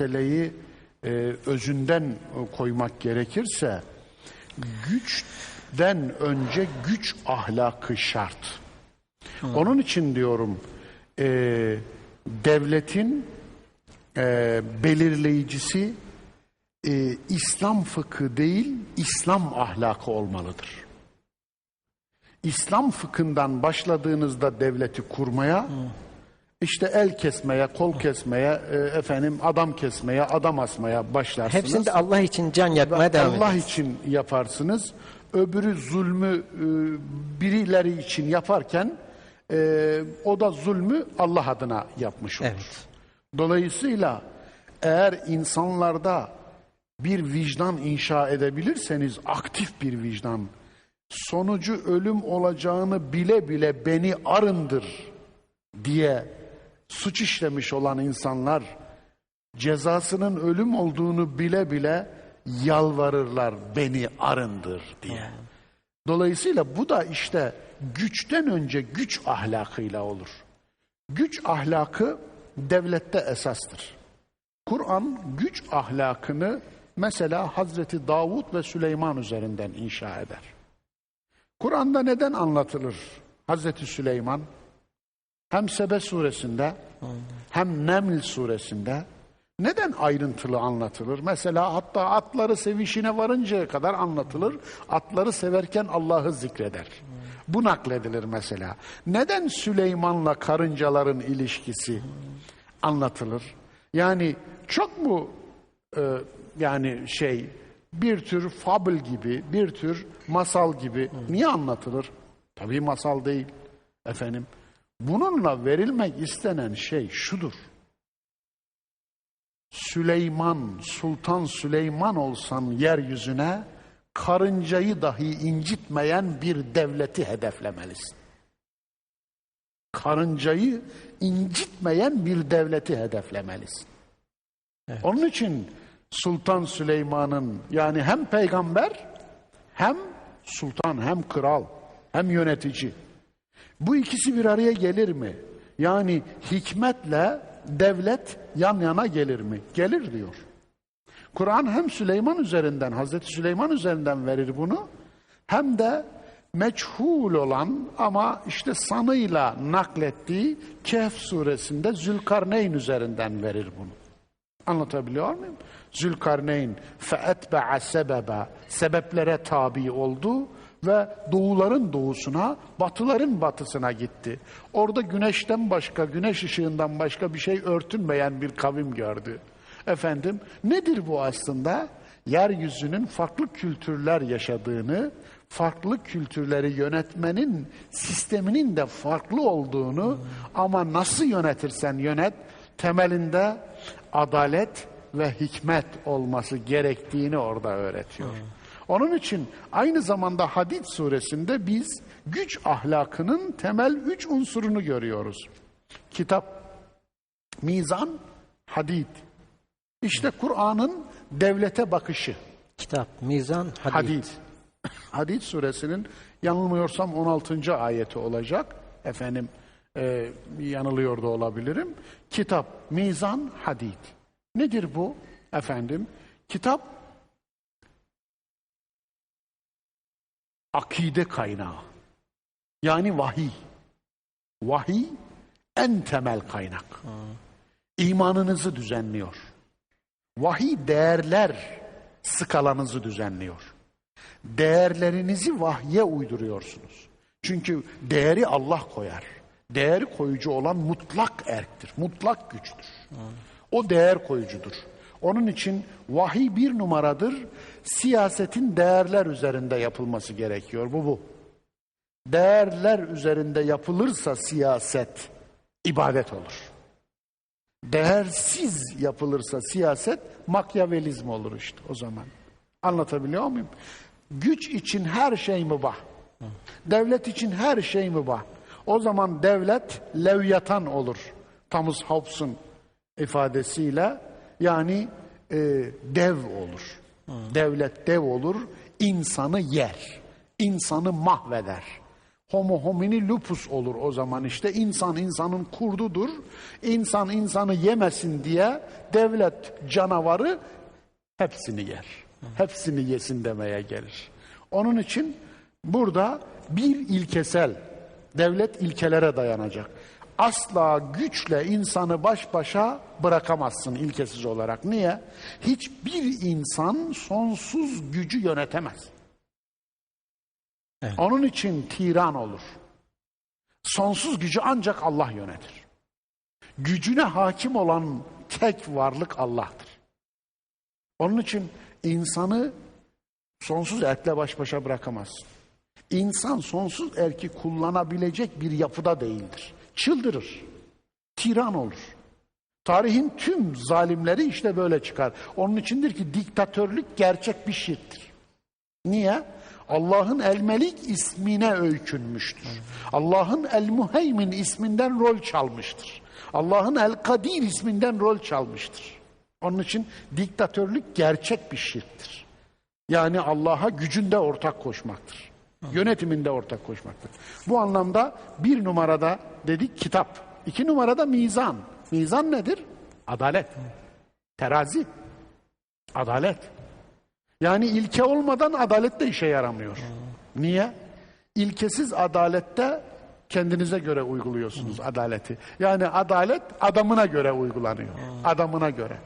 meseleyi e, özünden e, koymak gerekirse güçten önce güç ahlakı şart. Onun için diyorum e, devletin e, belirleyicisi e, İslam fıkı değil İslam ahlakı olmalıdır. İslam fıkhından başladığınızda devleti kurmaya işte el kesmeye, kol kesmeye, e, efendim adam kesmeye, adam asmaya başlarsınız. Hepsinde Allah için can yakmaya devam Allah için yaparsınız. Öbürü zulmü e, birileri için yaparken e, o da zulmü Allah adına yapmış olur. Evet. Dolayısıyla eğer insanlarda bir vicdan inşa edebilirseniz aktif bir vicdan sonucu ölüm olacağını bile bile beni arındır diye suç işlemiş olan insanlar cezasının ölüm olduğunu bile bile yalvarırlar beni arındır diye. Dolayısıyla bu da işte güçten önce güç ahlakıyla olur. Güç ahlakı devlette esastır. Kur'an güç ahlakını mesela Hazreti Davud ve Süleyman üzerinden inşa eder. Kur'an'da neden anlatılır Hazreti Süleyman? Hem Sebe suresinde hem Neml suresinde neden ayrıntılı anlatılır? Mesela hatta atları sevişine varıncaya kadar anlatılır. Atları severken Allah'ı zikreder. Bu nakledilir mesela. Neden Süleyman'la karıncaların ilişkisi anlatılır? Yani çok mu e, yani şey bir tür fable gibi, bir tür masal gibi niye anlatılır? Tabii masal değil efendim. Bununla verilmek istenen şey şudur. Süleyman, Sultan Süleyman olsan yeryüzüne karıncayı dahi incitmeyen bir devleti hedeflemelisin. Karıncayı incitmeyen bir devleti hedeflemelisin. Onun için Sultan Süleyman'ın yani hem peygamber hem sultan hem kral hem yönetici. Bu ikisi bir araya gelir mi? Yani hikmetle devlet yan yana gelir mi? Gelir diyor. Kur'an hem Süleyman üzerinden, Hazreti Süleyman üzerinden verir bunu hem de meçhul olan ama işte sanıyla naklettiği Kehf suresinde Zülkarneyn üzerinden verir bunu. Anlatabiliyor muyum? Zülkarneyn feetbe'a sebebe sebeplere tabi oldu ve doğuların doğusuna, batıların batısına gitti. Orada güneşten başka, güneş ışığından başka bir şey örtünmeyen bir kavim gördü. Efendim, nedir bu aslında? Yeryüzünün farklı kültürler yaşadığını, farklı kültürleri yönetmenin sisteminin de farklı olduğunu ama nasıl yönetirsen yönet temelinde adalet ve hikmet olması gerektiğini orada öğretiyor. Onun için aynı zamanda Hadid suresinde biz güç ahlakının temel üç unsurunu görüyoruz. Kitap, mizan, hadid. İşte Kur'an'ın devlete bakışı. Kitap, mizan, hadis. Hadid. Hadid suresinin yanılmıyorsam 16. ayeti olacak. Efendim e, yanılıyor da olabilirim. Kitap, mizan, hadid. Nedir bu? Efendim, kitap akide kaynağı. Yani vahiy. Vahiy en temel kaynak. İmanınızı düzenliyor. Vahiy değerler skalanızı düzenliyor. Değerlerinizi vahye uyduruyorsunuz. Çünkü değeri Allah koyar. Değer koyucu olan mutlak erktir, mutlak güçtür. O değer koyucudur. Onun için vahiy bir numaradır. Siyasetin değerler üzerinde yapılması gerekiyor. Bu bu. Değerler üzerinde yapılırsa siyaset ibadet olur. Değersiz yapılırsa siyaset makyavelizm olur işte o zaman. Anlatabiliyor muyum? Güç için her şey mübah. Devlet için her şey mübah. O zaman devlet levyatan olur. Thomas Hobbes'un ifadesiyle yani e, dev olur. Devlet dev olur, insanı yer, insanı mahveder. Homo homini lupus olur o zaman işte insan insanın kurdudur. İnsan insanı yemesin diye devlet canavarı hepsini yer. Hepsini yesin demeye gelir. Onun için burada bir ilkesel devlet ilkelere dayanacak. Asla güçle insanı baş başa bırakamazsın ilkesiz olarak. Niye? Hiçbir insan sonsuz gücü yönetemez. Evet. Onun için tiran olur. Sonsuz gücü ancak Allah yönetir. Gücüne hakim olan tek varlık Allah'tır. Onun için insanı sonsuz erkle baş başa bırakamazsın. İnsan sonsuz erki kullanabilecek bir yapıda değildir. Çıldırır. Tiran olur. Tarihin tüm zalimleri işte böyle çıkar. Onun içindir ki diktatörlük gerçek bir şirktir. Niye? Allah'ın El-Melik ismine öykünmüştür. Allah'ın El-Muheymin isminden rol çalmıştır. Allah'ın El-Kadir isminden rol çalmıştır. Onun için diktatörlük gerçek bir şirktir. Yani Allah'a gücünde ortak koşmaktır. Yönetiminde ortak koşmaktır. Bu anlamda bir numarada dedik kitap. iki numarada mizan. Mizan nedir? Adalet. Terazi. Adalet. Yani ilke olmadan adalet de işe yaramıyor. Niye? İlkesiz adalette kendinize göre uyguluyorsunuz adaleti. Yani adalet adamına göre uygulanıyor. Adamına göre.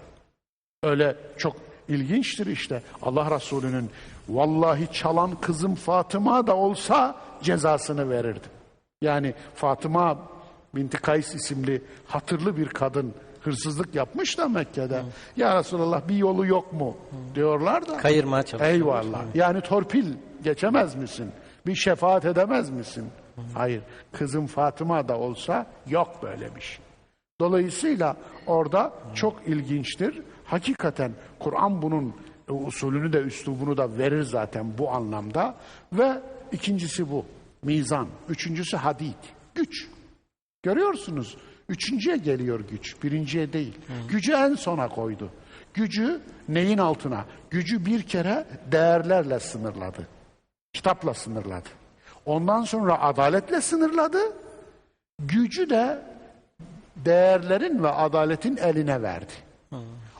Öyle çok ilginçtir işte. Allah Resulü'nün vallahi çalan kızım Fatıma da olsa cezasını verirdi. Yani Fatıma binti Kays isimli hatırlı bir kadın hırsızlık yapmış da Mekke'de. Ya Resulallah bir yolu yok mu diyorlar da. Kayırmaya çalışıyor. Eyvallah. Yani torpil geçemez misin? Bir şefaat edemez misin? Hayır. Kızım Fatıma da olsa yok böyle bir şey. Dolayısıyla orada çok ilginçtir. Hakikaten Kur'an bunun e, usulünü de üslubunu da verir zaten bu anlamda. Ve ikincisi bu. Mizan. Üçüncüsü hadid. Güç. Görüyorsunuz. Üçüncüye geliyor güç. Birinciye değil. Gücü en sona koydu. Gücü neyin altına? Gücü bir kere değerlerle sınırladı. Kitapla sınırladı. Ondan sonra adaletle sınırladı. Gücü de değerlerin ve adaletin eline verdi.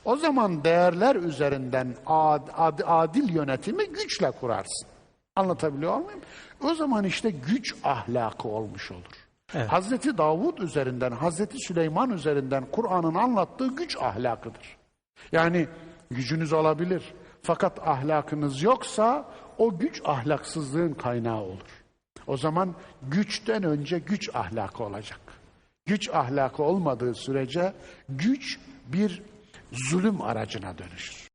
O zaman değerler üzerinden ad- ad- adil yönetimi güçle kurarsın. Anlatabiliyor muyum? O zaman işte güç ahlakı olmuş olur. Hazreti Davud üzerinden, Hazreti Süleyman üzerinden Kur'an'ın anlattığı güç ahlakıdır. Yani gücünüz olabilir. Fakat ahlakınız yoksa o güç ahlaksızlığın kaynağı olur. O zaman güçten önce güç ahlakı olacak. Güç ahlakı olmadığı sürece güç bir zulüm aracına dönüşür.